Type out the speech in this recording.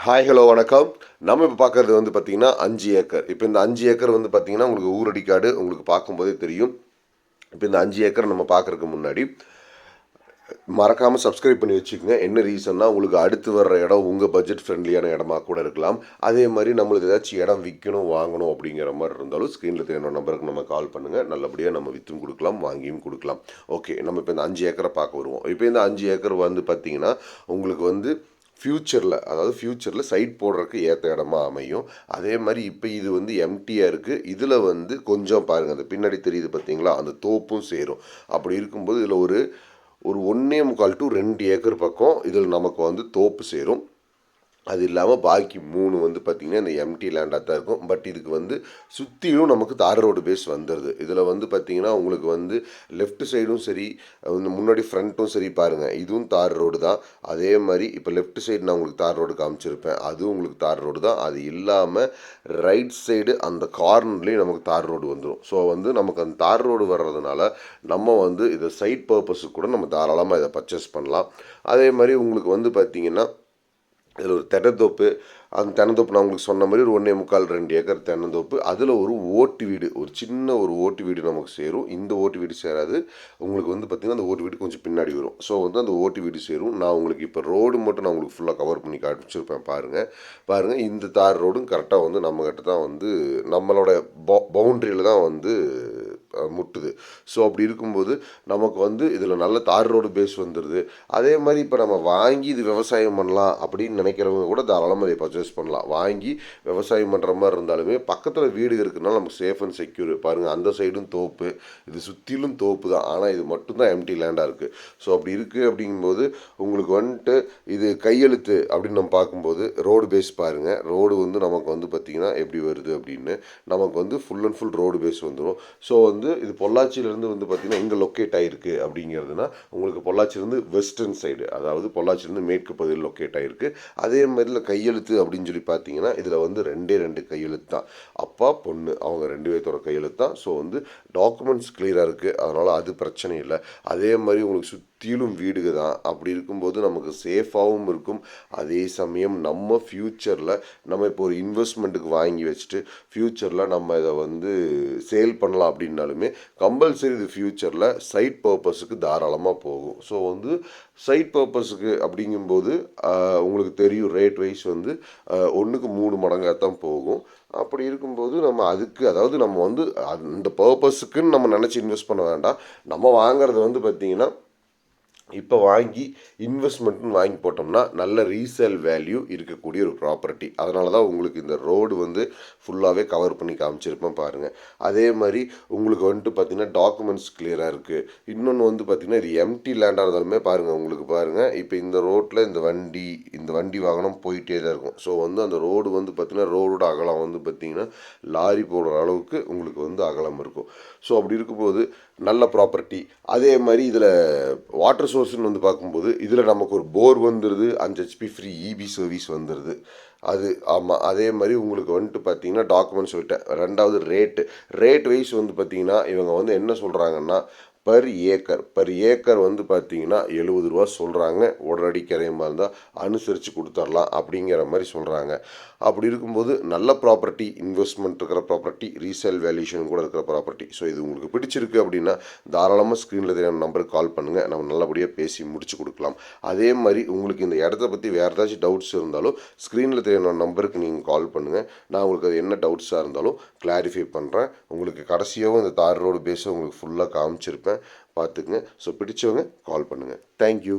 Hi hello வணக்கம். நம்ம இப்போ பார்க்குறது வந்து பார்த்திங்கன்னா அஞ்சு ஏக்கர். இப்போ இந்த அஞ்சு ஏக்கர் வந்து பார்த்திங்கன்னா உங்களுக்கு ஊரடி காடு உங்களுக்கு பார்க்கும்போதே தெரியும். இப்போ இந்த அஞ்சு ஏக்கர் நம்ம பார்க்குறதுக்கு முன்னாடி மறக்காமல் சப்ஸ்கிரைப் பண்ணி வச்சுக்கோங்க. என்ன ரீசன்னா உங்களுக்கு அடுத்து வர்ற இடம் உங்கள் பட்ஜெட் ஃப்ரெண்ட்லியான இடமா கூட இருக்கலாம். அதே மாதிரி நம்மளுக்கு ஏதாச்சும் இடம் விற்கணும் வாங்கணும் அப்படிங்கிற மாதிரி இருந்தாலும் ஸ்க்ரீனில் தெரியும் நம்பருக்கு நம்ம கால் பண்ணுங்கள் நல்லபடியாக நம்ம விற்றும் கொடுக்கலாம் வாங்கியும் கொடுக்கலாம். ஓகே நம்ம இப்போ இந்த அஞ்சு ஏக்கரை பார்க்க வருவோம். இப்போ இந்த அஞ்சு ஏக்கர் வந்து பார்த்திங்கன்னா உங்களுக்கு வந்து ஃப்யூச்சரில் அதாவது ஃப்யூச்சரில் சைட் போடுறதுக்கு ஏற்ற இடமா அமையும். அதே மாதிரி இப்போ இது வந்து எம்டியாக இருக்குது இதில் வந்து கொஞ்சம் பாருங்கள் அந்த பின்னாடி தெரியுது பார்த்தீங்களா அந்த தோப்பும் சேரும். அப்படி இருக்கும்போது இதில் ஒரு ஒரு ஒன்றே முக்கால் டு ரெண்டு ஏக்கர் பக்கம் இதில் நமக்கு வந்து தோப்பு சேரும். அது இல்லாமல் பாக்கி மூணு வந்து பார்த்திங்கன்னா இந்த எம்டி லேண்டாக தான் இருக்கும். பட் இதுக்கு வந்து சுற்றிலும் நமக்கு தார் ரோடு பேஸ் வந்துடுது இதில் வந்து பார்த்திங்கன்னா உங்களுக்கு வந்து லெஃப்ட் சைடும் சரி வந்து முன்னாடி ஃப்ரண்ட்டும் சரி பாருங்கள் இதுவும் தார் ரோடு தான். அதே மாதிரி இப்போ லெஃப்ட் சைடு நான் உங்களுக்கு தார் ரோடு காமிச்சிருப்பேன். அதுவும் உங்களுக்கு தார் ரோடு தான். அது இல்லாமல் ரைட் சைடு அந்த கார்னர்லேயும் நமக்கு தார் ரோடு வந்துடும் ஸோ வந்து நமக்கு அந்த தார் ரோடு வர்றதுனால நம்ம வந்து இதை சைட் பர்பஸுக்கு கூட நம்ம தாராளமாக இதை பர்ச்சேஸ் பண்ணலாம். அதே மாதிரி உங்களுக்கு வந்து பார்த்திங்கன்னா இதில் ஒரு தென்னந்தோப்பு அந்த தென்னந்தோப்பு நான் உங்களுக்கு சொன்ன மாதிரி ஒரு ஒன்றே முக்கால் ரெண்டு ஏக்கர் தென்னந்தோப்பு. அதில் ஒரு ஓட்டு வீடு ஒரு சின்ன ஒரு ஓட்டு வீடு நமக்கு சேரும். இந்த ஓட்டு வீடு சேராது. உங்களுக்கு வந்து பார்த்திங்கன்னா அந்த ஓட்டு வீடு கொஞ்சம் பின்னாடி வரும். ஸோ வந்து அந்த ஓட்டு வீடு சேரும். நான் உங்களுக்கு இப்போ ரோடு மட்டும் நான் உங்களுக்கு ஃபுல்லாக கவர் பண்ணி காமிச்சிருப்பேன் பாருங்கள் பாருங்கள் இந்த தார் ரோடும் கரெக்டாக வந்து நம்மக்கிட்ட தான் வந்து நம்மளோட பவுண்ட்ரியில் தான் வந்து முட்டுது. ஸோ அப்படி இருக்கும்போது நமக்கு வந்து இதில் நல்ல தார் ரோடு பேஸ் வந்துடுது அதே மாதிரி இப்போ நம்ம வாங்கி இது விவசாயம் பண்ணலாம் அப்படின்னு நினைக்கிறவங்க கூட தாராளமாக இதை பர்ச்சேஸ் பண்ணலாம். வாங்கி விவசாயம் பண்ணுற மாதிரி இருந்தாலுமே பக்கத்தில் வீடு இருக்குதுனால நமக்கு சேஃப் அண்ட் செக்யூர் பாருங்கள் அந்த சைடும் தோப்பு இது சுற்றிலும் தோப்பு தான். ஆனால் இது மட்டும்தான் எம்டி லேண்டாக இருக்குது ஸோ அப்படி இருக்குது அப்படிங்கும்போது உங்களுக்கு வந்துட்டு இது கையெழுத்து அப்படின்னு நம்ம பார்க்கும்போது ரோடு பேஸ் பாருங்கள் ரோடு வந்து நமக்கு வந்து பார்த்திங்கன்னா எப்படி வருது அப்படின்னு நமக்கு வந்து full and full road face வந்துடும் ஸோ வந்து வந்து இது பொள்ளாச்சியிலேருந்து வந்து பார்த்திங்கன்னா எங்கே லொக்கேட் ஆகிருக்கு அப்படிங்கிறதுனா உங்களுக்கு பொள்ளாச்சியிலேருந்து வெஸ்டர்ன் சைடு அதாவது பொள்ளாச்சியிலேருந்து மேற்கு பகுதியில் லொக்கேட் ஆகிருக்கு அதே மாதிரில கையெழுத்து அப்படின்னு சொல்லி பார்த்தீங்கன்னா இதில் வந்து ரெண்டே ரெண்டு கையெழுத்து தான் அப்பா பொண்ணு அவங்க ரெண்டு பேர்த்தோட கையெழுத்து தான் ஸோ வந்து டாக்குமெண்ட்ஸ் கிளியராக இருக்குது அதனால் அது பிரச்சனை இல்லை. அதே மாதிரி உங்களுக்கு சுற்றிலும் வீடுக தான். அப்படி இருக்கும்போது நமக்கு சேஃபாகவும் இருக்கும். அதே சமயம் நம்ம ஃப்யூச்சரில் நம்ம இப்போ ஒரு இன்வெஸ்ட்மெண்ட்டுக்கு வாங்கி வச்சுட்டு ஃப்யூச்சரில் நம்ம இதை வந்து சேல் பண்ணலாம் அப்படின்னாலுமே கம்பல்சரி இது ஃப்யூச்சரில் சைட் பர்பஸுக்கு தாராளமாக போகும். ஸோ வந்து சைட் பர்பஸுக்கு அப்படிங்கும்போது உங்களுக்கு தெரியும் ரேட் வைஸ் வந்து ஒன்றுக்கு மூணு மடங்காக தான் போகும். அப்படி இருக்கும்போது நம்ம அதுக்கு அதாவது நம்ம வந்து அந்த பர்பஸுக்குன்னு நம்ம நினச்சி இன்வெஸ்ட் பண்ண வேண்டாம். நம்ம வாங்குறது வந்து பார்த்திங்கன்னா இப்போ வாங்கி இன்வெஸ்ட்மெண்ட்னு வாங்கி போட்டோம்னா நல்ல ரீசேல் வேல்யூ இருக்கக்கூடிய ஒரு ப்ராப்பர்ட்டி அதனால தான் உங்களுக்கு இந்த ரோடு வந்து ஃபுல்லாகவே கவர் பண்ணி காமிச்சிருப்பேன் பாருங்கள் அதே மாதிரி உங்களுக்கு வந்துட்டு பார்த்திங்கன்னா டாக்குமெண்ட்ஸ் கிளியராக இருக்குது இன்னொன்று வந்து பார்த்திங்கன்னா இது எம்டி லேண்டாக இருந்தாலுமே பாருங்கள் உங்களுக்கு பாருங்கள் இப்போ இந்த ரோட்டில் இந்த வண்டி இந்த வண்டி வாகனம் போயிட்டே தான் இருக்கும். ஸோ வந்து அந்த ரோடு வந்து பார்த்திங்கன்னா ரோடோட அகலம் வந்து பார்த்திங்கன்னா லாரி போடுற அளவுக்கு உங்களுக்கு வந்து அகலம் இருக்கும். ஸோ அப்படி இருக்கும்போது நல்ல ப்ராப்பர்ட்டி அதே மாதிரி இதில் வாட்டர் சோர்ஸ்னு வந்து பார்க்கும்போது இதில் நமக்கு ஒரு போர் வந்துடுது அஞ்சு ஹெச்பி ஃப்ரீ இபி சர்வீஸ் வந்துடுது அது ஆமாம் அதே மாதிரி உங்களுக்கு வந்துட்டு பார்த்தீங்கன்னா டாக்குமெண்ட் சொல்லிட்டேன். ரெண்டாவது ரேட்டு ரேட் வைஸ் வந்து பார்த்தீங்கன்னா இவங்க வந்து என்ன சொல்கிறாங்கன்னா பர் ஏக்கர் பர் ஏக்கர் வந்து பார்த்தீங்கன்னா எழுபது ரூபா சொல்கிறாங்க உடனடி கிரையமாக இருந்தால் அனுசரித்து கொடுத்துர்லாம் அப்படிங்கிற மாதிரி சொல்கிறாங்க அப்படி இருக்கும்போது நல்ல ப்ராப்பர்ட்டி இன்வெஸ்ட்மெண்ட் இருக்கிற ப்ராப்பர்ட்டி ரீசேல் வேல்யூஷன் கூட இருக்கிற ப்ராப்பர்ட்டி ஸோ இது உங்களுக்கு பிடிச்சிருக்கு அப்படின்னா தாராளமாக ஸ்க்ரீனில் தெரியாத நம்பருக்கு கால் பண்ணுங்கள் நம்ம நல்லபடியாக பேசி முடிச்சு கொடுக்கலாம். அதே மாதிரி உங்களுக்கு இந்த இடத்த பற்றி வேறு ஏதாச்சும் டவுட்ஸ் இருந்தாலும் ஸ்க்ரீனில் தெரியாத நம்பருக்கு நீங்கள் கால் பண்ணுங்கள் நான் உங்களுக்கு அது என்ன டவுட்ஸாக இருந்தாலும் கிளாரிஃபை பண்ணுறேன் உங்களுக்கு கடைசியாகவும் இந்த தார் ரோடு பேஸை உங்களுக்கு ஃபுல்லாக காமிச்சிருப்பேன். பார்த்துக்குங்க. ஸோ பிடிச்சவங்க கால் பண்ணுங்கள் தேங்க்யூ